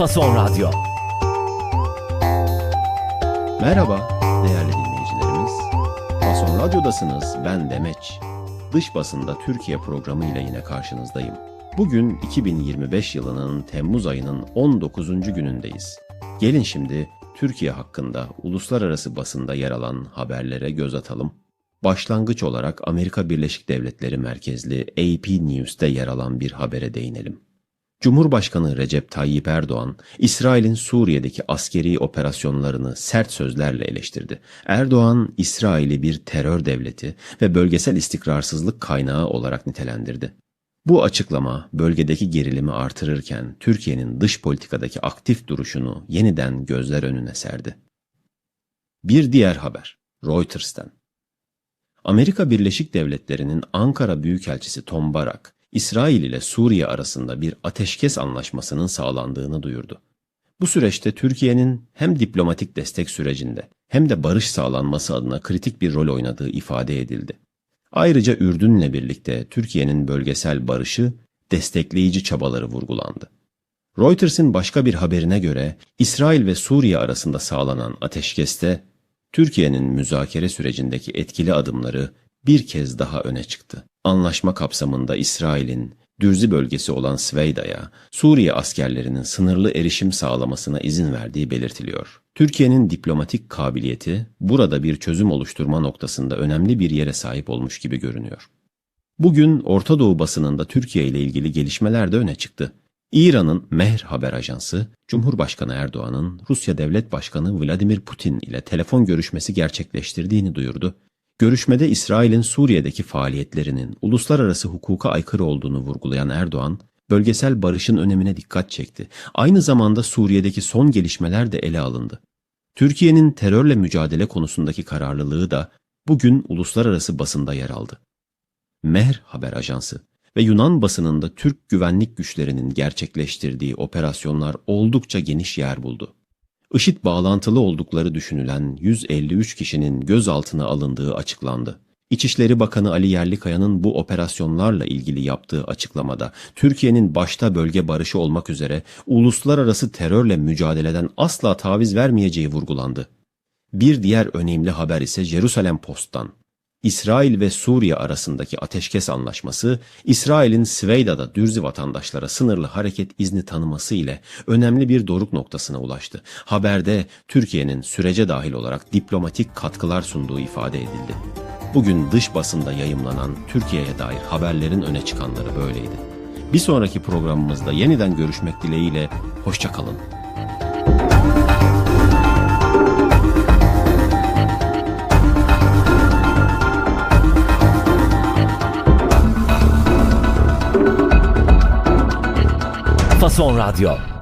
Fason Radyo. Merhaba değerli dinleyicilerimiz. Fason Radyo'dasınız ben Demeç. Dış basında Türkiye programı ile yine karşınızdayım. Bugün 2025 yılının Temmuz ayının 19. günündeyiz. Gelin şimdi Türkiye hakkında uluslararası basında yer alan haberlere göz atalım. Başlangıç olarak Amerika Birleşik Devletleri merkezli AP News'te yer alan bir habere değinelim. Cumhurbaşkanı Recep Tayyip Erdoğan, İsrail'in Suriye'deki askeri operasyonlarını sert sözlerle eleştirdi. Erdoğan, İsrail'i bir terör devleti ve bölgesel istikrarsızlık kaynağı olarak nitelendirdi. Bu açıklama bölgedeki gerilimi artırırken Türkiye'nin dış politikadaki aktif duruşunu yeniden gözler önüne serdi. Bir diğer haber, Reuters'ten. Amerika Birleşik Devletleri'nin Ankara Büyükelçisi Tom Barak, İsrail ile Suriye arasında bir ateşkes anlaşmasının sağlandığını duyurdu. Bu süreçte Türkiye'nin hem diplomatik destek sürecinde hem de barış sağlanması adına kritik bir rol oynadığı ifade edildi. Ayrıca Ürdün'le birlikte Türkiye'nin bölgesel barışı destekleyici çabaları vurgulandı. Reuters'in başka bir haberine göre İsrail ve Suriye arasında sağlanan ateşkeste Türkiye'nin müzakere sürecindeki etkili adımları bir kez daha öne çıktı. Anlaşma kapsamında İsrail'in Dürzi bölgesi olan Sveyda'ya Suriye askerlerinin sınırlı erişim sağlamasına izin verdiği belirtiliyor. Türkiye'nin diplomatik kabiliyeti burada bir çözüm oluşturma noktasında önemli bir yere sahip olmuş gibi görünüyor. Bugün Orta Doğu basınında Türkiye ile ilgili gelişmeler de öne çıktı. İran'ın Mehr haber ajansı, Cumhurbaşkanı Erdoğan'ın Rusya Devlet Başkanı Vladimir Putin ile telefon görüşmesi gerçekleştirdiğini duyurdu. Görüşmede İsrail'in Suriye'deki faaliyetlerinin uluslararası hukuka aykırı olduğunu vurgulayan Erdoğan, bölgesel barışın önemine dikkat çekti. Aynı zamanda Suriye'deki son gelişmeler de ele alındı. Türkiye'nin terörle mücadele konusundaki kararlılığı da bugün uluslararası basında yer aldı. Mehr haber ajansı ve Yunan basınında Türk güvenlik güçlerinin gerçekleştirdiği operasyonlar oldukça geniş yer buldu. IŞİD bağlantılı oldukları düşünülen 153 kişinin gözaltına alındığı açıklandı. İçişleri Bakanı Ali Yerlikaya'nın bu operasyonlarla ilgili yaptığı açıklamada Türkiye'nin başta bölge barışı olmak üzere uluslararası terörle mücadeleden asla taviz vermeyeceği vurgulandı. Bir diğer önemli haber ise Jerusalem Post'tan. İsrail ve Suriye arasındaki ateşkes anlaşması, İsrail'in Sveyda'da Dürzi vatandaşlara sınırlı hareket izni tanıması ile önemli bir doruk noktasına ulaştı. Haberde Türkiye'nin sürece dahil olarak diplomatik katkılar sunduğu ifade edildi. Bugün dış basında yayımlanan Türkiye'ye dair haberlerin öne çıkanları böyleydi. Bir sonraki programımızda yeniden görüşmek dileğiyle, hoşçakalın. Fason Radyo.